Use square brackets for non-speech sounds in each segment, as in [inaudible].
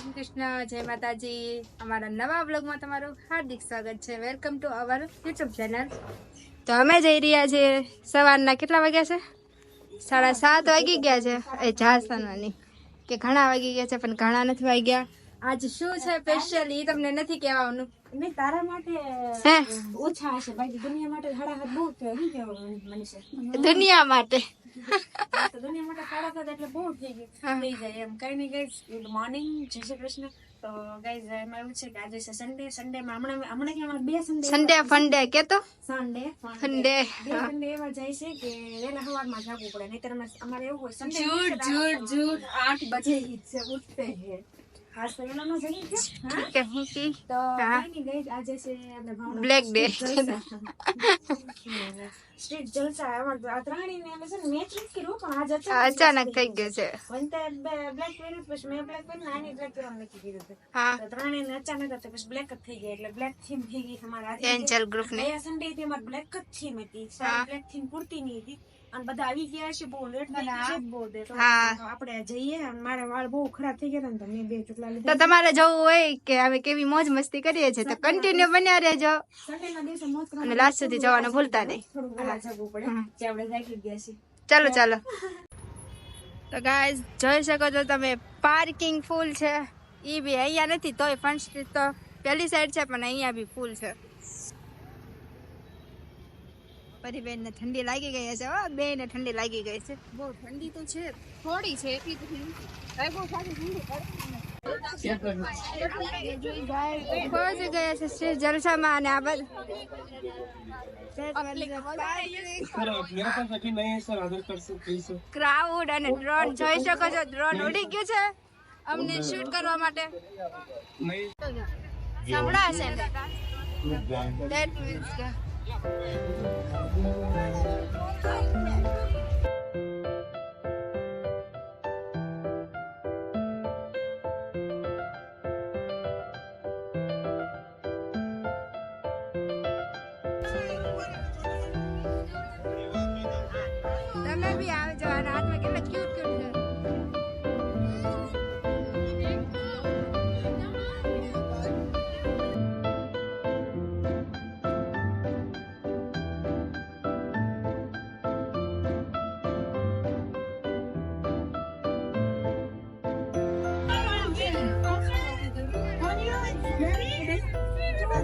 શ્રી કૃષ્ણ, જય માતાજી. અમારા નવા બ્લોગમાં તમારું હાર્દિક સ્વાગત છે. Welcome to our YouTube channel તો અમે જઈ રહ્યા છીએ. સવારના કેટલા વાગ્યા છે? સાડા સાત વાગી ગયા છે. એ ઝારસાનાની કે ઘણા વાગી ગયા છે, પણ ઘણા નથી વાગ્યા. આજે શું છે સ્પેશિયલ એ તમને નથી કહેવાનું નહીં તારા માટે ઓછા હશે બાકી દુનિયા માટે હડાહડ બહુ છે શું કહેવાનું મનીષા દુનિયા માટે દુનિયા માટે હડાહડ એટલે બહુ થઈ ગયું થઈ જાય એમ કઈ નહીં ગાઈઝ ગુડ મોર્નિંગ જય શ્રી કૃષ્ણ તો ગાઈઝ એમાં એવું છે કે આજે છે સન્ડે સન્ડે માં હમણાં હમણાં કે બે સન્ડે સન્ડે ફંડે કે તો સન્ડે ફંડે સન્ડે એવા જાય છે કે વેલા સવાર માં જાગવું પડે નહીતર અમારે એવું હોય સન્ડે જૂડ જૂડ જૂડ આઠ બજે જ છે ઉઠતે હે કે હું? કી? તો હા. કઈ નહીં ગાઈઝ આજે છે આપણે ભાવનગર બ્લેક ડે સ્ટ્રીટ જલસા. અમાર આ ત્રણેયને અમે છે ને મેચ નથી કર્યું પણ આજ અચાનક થઈ ગયું છે. વનતે બ્લેક પહેર્યું પછી મેં બ્લેક પહેર્યું ને આની બ્લેક પહેરવાનું નક્કી કર્યું હતું. હા. તો ત્રણેયને અચાનક હતું પછી બ્લેક જ થઈ ગયા એટલે બ્લેક થીમ થઈ ગઈ અમારા આજે એન્જલ ગ્રુપ ને. ગયા સન્ડે થી અમારે બ્લેક જ થીમ હતી. હા. સારી બ્લેક થીમ પૂરતી નહીં હતી. અને બધા આવી ગયા છે બહુ લેટ થઈ છે. બહુ દે તો આપણે જઈએ અને મારા વાળ બહુ ખરાબ થઈ ગયા ને તો મેં બે ચોટલા તો તમારે જવું હોય કે અમે કેવી મોજ મસ્તી કરીએ છીએ તો કન્ટિન્યુ બન્યા રહેજો. અને લાસ્ટ સુધી જવાનું ભૂલતા નહીં. જવું પડે. જે આપણે જાગી ગયા છીએ. ચાલો ચાલો. [laughs] તો ગાઈઝ જોઈ શકો છો તમે પાર્કિંગ ફૂલ છે. એ બી અહીંયા નથી તોય ફન સ્ટ્રીટ તો પેલી સાઈડ છે પણ અહીંયા બી ફૂલ છે. પછી બેનને ઠંડી લાગી ગઈ હશે હો. બેને ઠંડી લાગી ગઈ છે. બહુ ઠંડી તો છે થોડી છે એટલી ઠંડી. પહોંચી ગયા છે જલસામાં અને આ બધા ક્રાઉડ અને ડ્રોન જોઈ શકો છો. ડ્રોન ઉડી ગયું છે અમને શૂટ કરવા માટે. સંભળાશે ને That means કે તમે બી આવજો અને હાથમાં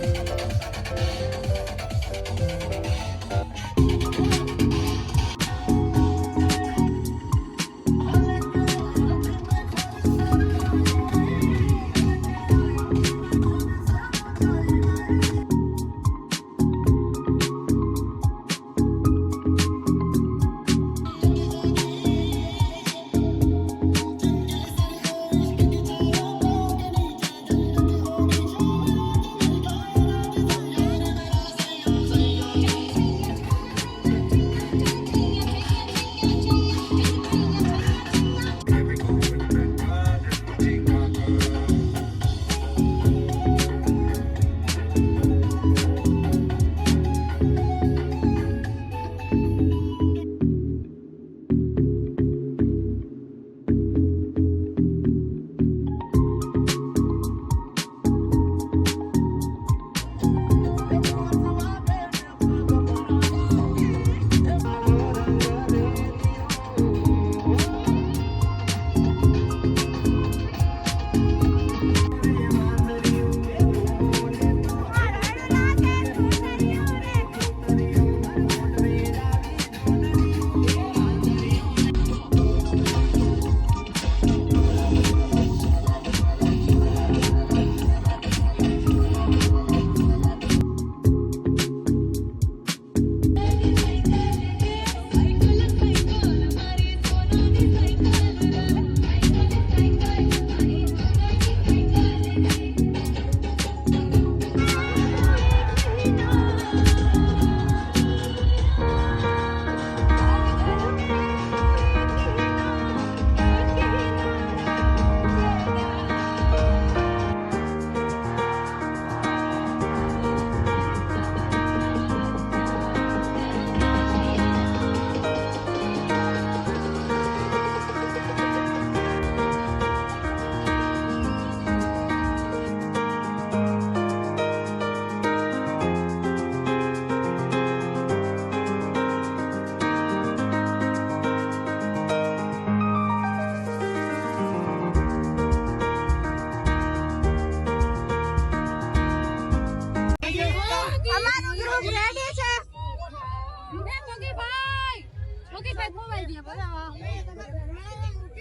Bye.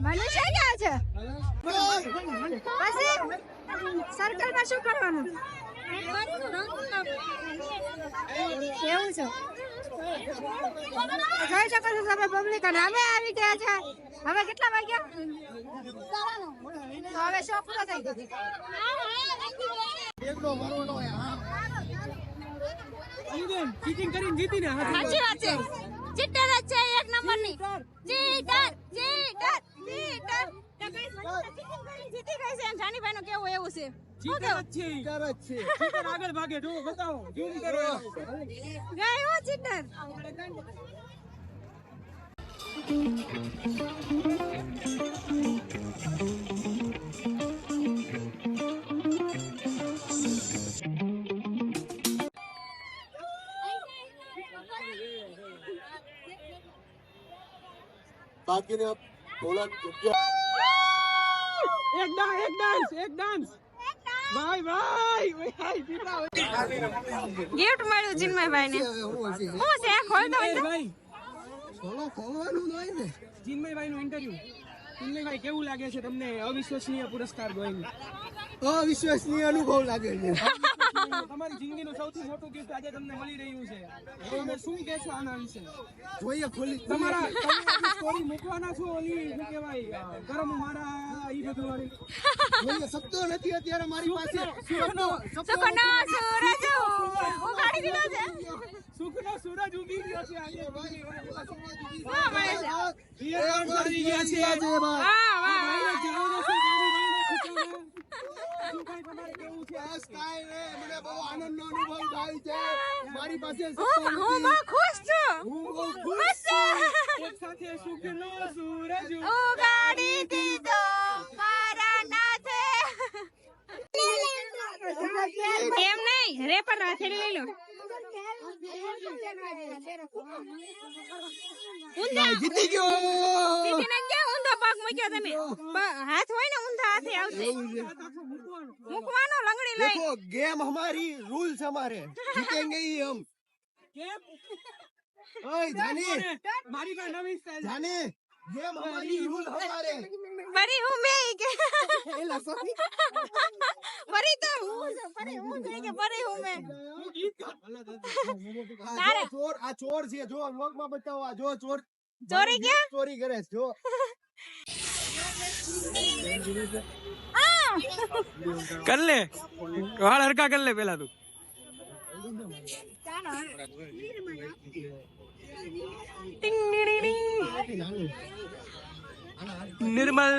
મનીષા ક્યાં છે? પછી સર્કલમાં શું કરવાનું? એવું છે? જોઈ શકો છો તમે પબ્લિક અને હવે આવી ગયા છે. હવે કેટલા વાગ્યા? તો હવે શો પૂરો થઈ ગયો. ચીટિંગ કરીને જીતીને સાચી વાત છે. ચીટર જ છે એક નંબરની. ચીટર ચીટર ચીટર જીતી ગઈ છે. જાનીભાઈ નું કેવું એવું છે. શું કેવું ચીટર છે ચીટર આગળ ભાગે જો બતાવો. ઝૂમ કરો ગયો ચીટર બાકીને થોડા જગ્યા એક ડાન્સ એક ડાન્સ એક ડાન્સ ભાઈ ભાઈ ભાઈ ગિફ્ટ મળ્યું ચિન્મયભાઈ ને હું છે ખોલ તો ભાઈ ખોલો ખોલવાનું હોય ને? ભાઈ નું. ઇન્ટરવ્યુ ચિન્મયભાઈ કેવું લાગે છે તમને અવિશ્વસનીય પુરસ્કાર ગોઈને અવિશ્વસનીય અનુભવ લાગે છે. તમારી જિંદગીનું સૌથી મોટું ગિફ્ટ આજે તમને મળી રહ્યું છે. તમે શું કહેશો આના વિશે? જોઈએ ખોલી તમારા સ્ટોરી મૂકવાના છો ઓલી શું કહેવાય ગરમ મારા ઈ બધું વાળી જોઈએ શબ્દો નથી અત્યારે મારી પાસે. સુખનો સુખનો સૂરજ ઉગાડી દીધો છે? સુખનો સૂરજ ઉગી ગયો છે આજે. વાહ મળે ગયા છે. આજે વાહ વાહ બસ કાંઈ નહીં, મને બહુ આનંદનો અનુભવ થાય છે. મારી પાસે હું હું બહુ ખુશ છું. હું બહુ ખુશ છું. એક સાથે સુખનો સૂરજ ઉગાડી દીધો મારા નાથે. એમ નહીં રેપર રાખેલી લઈ લો. જીતી ગયો જીતીને ક્યાં ઊંધા પગ મૂક્યો તમે પ- હાથ હોય ને ઊંધા હાથે આવશે મૂકવાનો લંગડી લઈ देखो गेम हमारी रूल्स हमारे जीतेंगे ही हम કેમ? ओए जाने મારી પાસે નવી સ્ટાઇલ जाने गेम हमारी रूल हमारे ફરી હું બે કે ફરી [laughs] તો હું છું, ફરી હું છું કે ફરી હું મેં આ તારે. જો ચોર આ ચોર છે જો વ્લોગ માં બતાવો આ જો ચોર ચોરી ક્યાં? ચોરી કરે છે જો [laughs] કર લે વાળ હરકા કર લે પેલા તું ટિંગ DD ડીંગ. Nirmal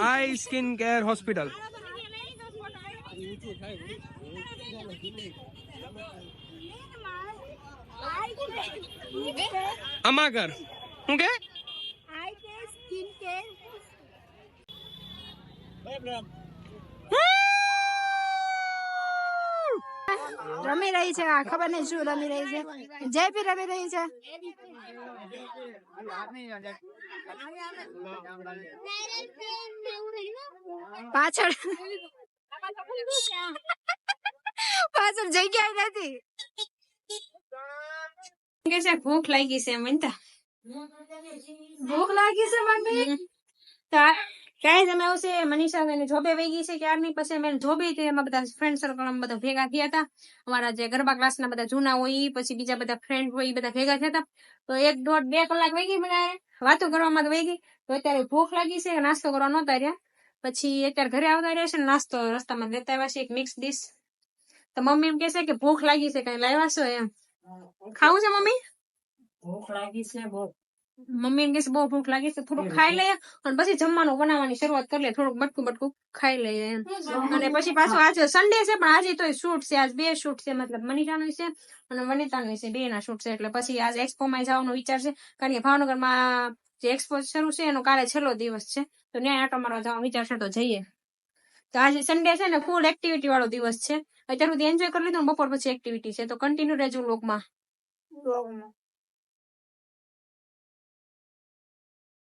eye skin care hospital આમાં કર શું કે રમી રહી છે આ ખબર નહીં શું રમી રહી છે. જય પી રમી રહી છે. પાછળ પાછળ જગ્યા નથી. કે છે ભૂખ લાગી છે મનતા? ભૂખ લાગી છે મને કાંઈ તમે આવશે? મનીષા એને જોબે વહી છે ક્યારની? પછી અમે જોબે તે એમાં બધા ફ્રેન્ડ સર્કલ બધા ભેગા થયા હતા. અમારા જે ગરબા ક્લાસના બધા જૂના હોય પછી બીજા બધા ફ્રેન્ડ હોય બધા ભેગા થયા હતા. તો એક દોઢ બે કલાક વહી મને. વાતો કરવામાં વહી ગઈ. તો અત્યારે ભૂખ લાગી છે, નાસ્તો કરવા નહોતા રહ્યા. પછી અત્યારે ઘરે આવતા રહ્યા છે ને નાસ્તો રસ્તામાં લેતા આવ્યા છે એક મિક્સ ડીશ તો મમ્મી એમ કહેશે કે ભૂખ લાગી છે, કઈ લાવ્યા છો એમ? ખાવું છે મમ્મી? ભૂખ લાગી છે બહુ મમ્મી કે બહુ ભૂખ લાગી છે થોડુંક ખાઈ લઈએ. અને પછી જમવાનું બનાવવાની શરૂઆત કરી લે થોડુંક બટકું બટકું ખાઈ લઈએ અને પછી પાછું આજે સન્ડે છે પણ આજે તો શૂટ છે આજ બે શૂટ છે મતલબ મનીષાનું છે અને વનિતાનું છે બે ના શૂટ છે. એટલે પછી આજે એક્સપો માં જવાનો વિચાર છે કારણ કે ભાવનગરમાં જે એક્સપો શરૂ છે એનો કાલે છેલ્લો દિવસ છે. તો ન્યાય આટો મારવા જવાનો વિચાર છે તો જઈએ. તો આજે સન્ડે છે ને ફૂલ એક્ટિવિટી વાળો દિવસ છે. અત્યાર સુધી એન્જોય કરી લીધું બપોર પછી એક્ટિવિટી છે. તો કન્ટિન્યુ રહેજો લોકમાં